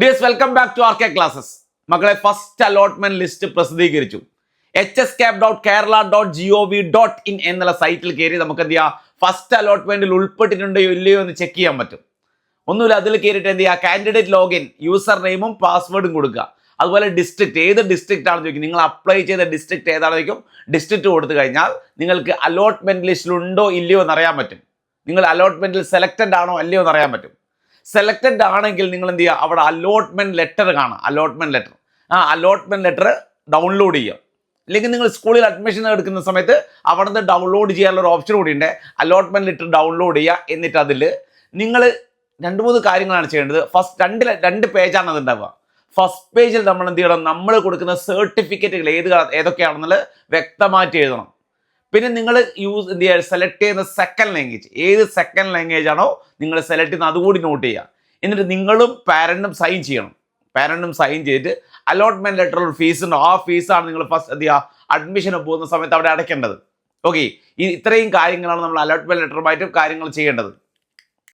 Dears welcome back to R K classes മക്കളെ first allotment list പ്രസിദ്ധീകരിച്ചു. H S cap dot Kerala dot G O V dot in എന്നുള്ള സൈറ്റിൽ കയറി നമുക്ക് എന്ത് ചെയ്യാം? ഫസ്റ്റ് അലോട്ട്മെന്റിൽ ഉൾപ്പെട്ടിട്ടുണ്ടോ ഇല്ലയോ എന്ന് ചെക്ക് ചെയ്യാൻ പറ്റും. ഒന്നുമില്ല അതിൽ കയറിയിട്ട് എന്ത് ചെയ്യുക കാൻഡിഡേറ്റ് ലോഗിൻ യൂസർ നെയിമും പാസ്വേഡും കൊടുക്കുക. അതുപോലെ ഡിസ്ട്രിക്ട് ഏത് ഡിസ്ട്രിക്റ്റ് ആണെന്ന് ചോദിക്കും. നിങ്ങൾ അപ്ലൈ ചെയ്ത ഡിസ്ട്രിക്ട് ഏതാണെന്ന് ചോദിക്കും? ഡിസ്ട്രിക്ട് കൊടുത്തു കഴിഞ്ഞാൽ നിങ്ങൾക്ക് അലോട്ട്മെന്റ് ലിസ്റ്റിൽ ഉണ്ടോ ഇല്ലയോ എന്ന് അറിയാൻ പറ്റും. നിങ്ങൾ അലോട്ട്മെന്റിൽ സെലക്റ്റഡ് ആണോ അല്ലയോ എന്ന് അറിയാൻ പറ്റും. സെലക്റ്റഡ് ആണെങ്കിൽ നിങ്ങൾ എന്ത് ചെയ്യുക? അവിടെ അലോട്ട്മെന്റ് ലെറ്റർ കാണാം അലോട്ട്മെന്റ് ലെറ്റർ ആ അലോട്ട്മെന്റ് ലെറ്റർ ഡൗൺലോഡ് ചെയ്യുക. അല്ലെങ്കിൽ നിങ്ങൾ സ്കൂളിൽ അഡ്മിഷൻ എടുക്കുന്ന സമയത്ത് അവിടെ നിന്ന് ഡൗൺലോഡ് ചെയ്യാനുള്ള ഒരു ഓപ്ഷൻ കൂടി ഉണ്ട്. അലോട്ട്മെന്റ് ലെറ്റർ ഡൗൺലോഡ് ചെയ്യുക. എന്നിട്ട് അതിൽ നിങ്ങൾ രണ്ട് മൂന്ന് കാര്യങ്ങളാണ് ചെയ്യേണ്ടത്. ഫസ്റ്റ് രണ്ട് രണ്ട് പേജാണ് അത് ഉണ്ടാവുക ഫസ്റ്റ് പേജിൽ നമ്മൾ എന്ത് ചെയ്യണം? നമ്മൾ കൊടുക്കുന്ന സർട്ടിഫിക്കറ്റുകൾ ഏത് ഏതൊക്കെയാണെന്നുള്ളത് വ്യക്തമായിട്ട് എഴുതണം. പിന്നെ നിങ്ങൾ യൂസ് എന്ത് ചെയ്യുക? സെലക്ട് ചെയ്യുന്ന സെക്കൻഡ് ലാംഗ്വേജ് ഏത് സെക്കൻഡ് ലാംഗ്വേജ് ആണോ നിങ്ങൾ സെലക്ട് ചെയ്യുന്നത് അതുകൂടി നോട്ട് ചെയ്യുക. എന്നിട്ട് നിങ്ങളും പാരന്റും സൈൻ ചെയ്യണം. പാരന്റും സൈൻ ചെയ്തിട്ട് അലോട്ട്മെന്റ് ലെറ്റർ ഒരു ഫീസ് ഉണ്ടോ. ആ ഫീസാണ് നിങ്ങൾ ഫസ്റ്റ് എന്ത് ചെയ്യുക? അഡ്മിഷന് പോകുന്ന സമയത്ത് അവിടെ അടയ്ക്കേണ്ടത്. ഓക്കെ ഈ ഇത്രയും കാര്യങ്ങളാണ് നമ്മൾ അലോട്ട്മെന്റ് ലെറ്ററുമായിട്ട് കാര്യങ്ങൾ ചെയ്യേണ്ടത്.